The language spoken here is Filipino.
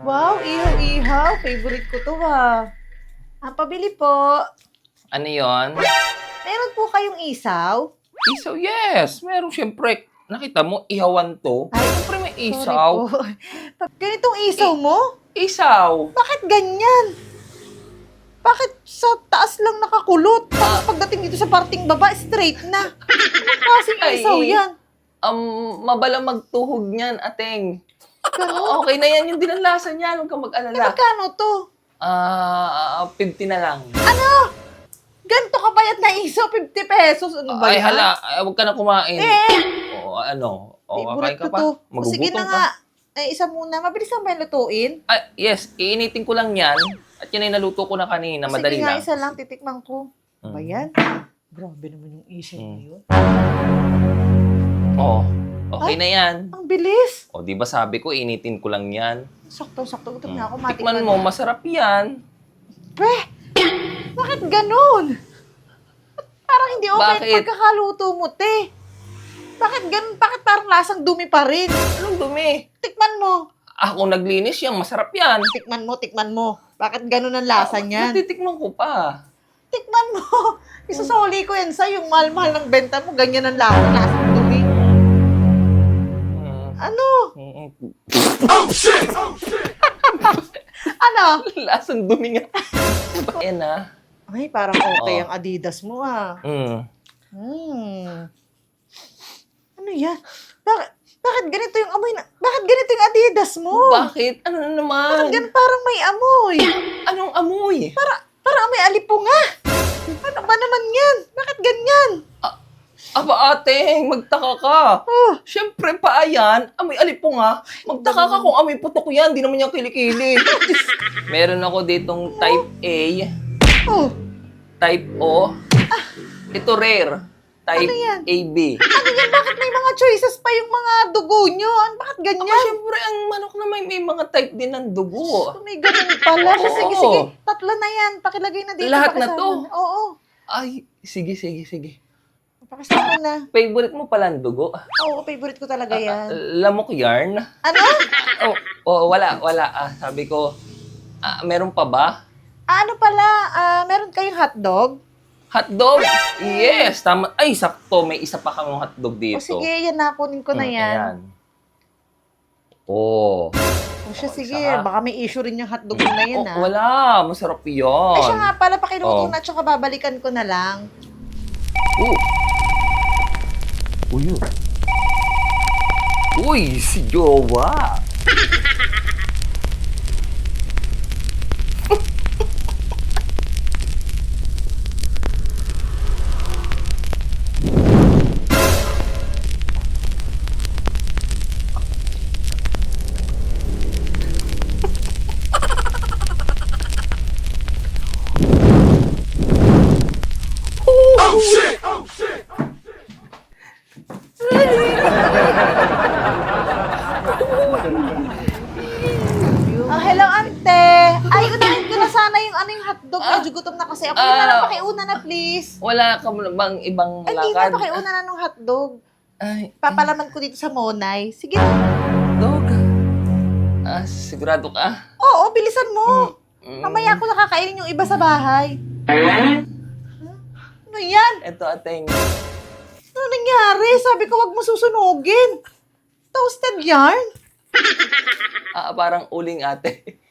Wow, ihaw-ihaw. Favorite ko to ha. Ah, pabili po. Ano yon? Meron po kayong isaw? Isaw, yes. Meron siyempre. Nakita mo, ihawan to. Ay, Siyempre may Sorry isaw. po. Pag ganitong isaw mo, Isaw. bakit ganyan? Bakit sa taas lang nakakulot? Tapos pagdating dito sa parting baba, straight na. Anong klaseng Ay. isaw yan? Um, mabala magtuhog niyan, ateng. Ganun. Okay na yan yung dinalasan niya. Huwag kang Eh, mag-alala. magkano to? Ah, 50 na lang. Ganito kabayat na isaw, 50 pesos. Ano ba Ay, yan? hala. Ay, huwag ka na kumain. Eh, Oo, ano? O, favorite kakain ka pa. to. O, Magugutom Sige na ka. nga. Eh, isa muna. Mabilis lang ba yung lutuin? Ah, yes, iinitin ko lang yan. At yan ay naluto ko na kanina. Madali Sige nga, lang. isa lang. Titikman ko. Mm. Ba yan? Grabe naman yung isaw Mm. na yun. Oo. Okay na yan. Ang bilis. O, di ba sabi ko, initin ko lang yan. Sakto-sakto. Mm. na ako. Tikman Matikman mo, masarap yan. Pre! Bakit ganun? Parang hindi okay Bakit? ang pagkakaluto mo, te. Bakit ganun? Bakit parang lasang dumi pa rin? Anong dumi? Tikman mo. Ako naglinis yan, masarap yan. Tikman mo, tikman mo. Bakit ganun ang lasa niyan? Natitikman ko pa. Tikman mo. Isusuli ko yan sa yung mahal-mahal ng benta mo. Ganyan ang lasa. Lasang dumi. Ano? Mm. Ano? Lasang dumi nga. Ayan na. Ay, parang okay Oo. ang Adidas mo ah. Mm. Hmm. Ano yan? Bakit, bakit ganito yung amoy na... Bakit ganito yung Adidas mo? Bakit? Ano na naman? Bakit ganun parang may amoy? Anong amoy? Para, Aba ateng, magtaka ka. Oh, Siyempre pa ayan, amoy alipo nga. Magtaka ka kung amoy putok yan, di naman yan kilikili. Meron ako ditong type A, oh. type O. Ito rare, type Ano yan? AB. Ano yan? Bakit may mga choices pa yung mga dugo nyo? Ano, bakit Aba, ganyan? siyempre ang manok na may, may mga type din ng dugo. Oh, may ganun pala. Oo. Sige, sige. Tatlo na yan. Pakilagay na dito. Lahat na pakisama to? Oo. Ay, sige, sige, sige. Pakisama na. Favorite mo pala ang dugo? Oo, favorite ko talaga yan. Lamok yarn? Ano? Oh, oh, wala, wala. Ah, sabi ko, ah, meron pa ba? Ah, ano pala? Ah, meron kayong hotdog? Hotdog? Yes, tama. Ay, sakto. May isa pa kang hotdog dito. O sige, yan na. Kunin ko na Mm, yan. ayan. Oh. O siya, Oh, sige. isa ka. Baka may issue rin yung hotdog mo na yan, Oh, ah. wala. Masarap yun. Ay, siya nga pala, pakiluto Oh. na, tsaka babalikan ko na lang. Oh. Uy. Uy, si Jowa. kasi ako. Yun na lang, Ah. pakiuna na, please. Wala ka mo bang ibang Ay, Hindi na, lakad? pakiuna na ng hotdog. Ay, Papalaman ko dito sa Monay. Sige dog. Ah, sigurado ka? Oo, bilisan mo. Mm. Mamaya ako nakakainin yung iba sa bahay. Ano yan? Ito, ateng. Ano nangyari? Sabi ko, wag mo susunugin. Toasted yarn? Ah, parang uling ate.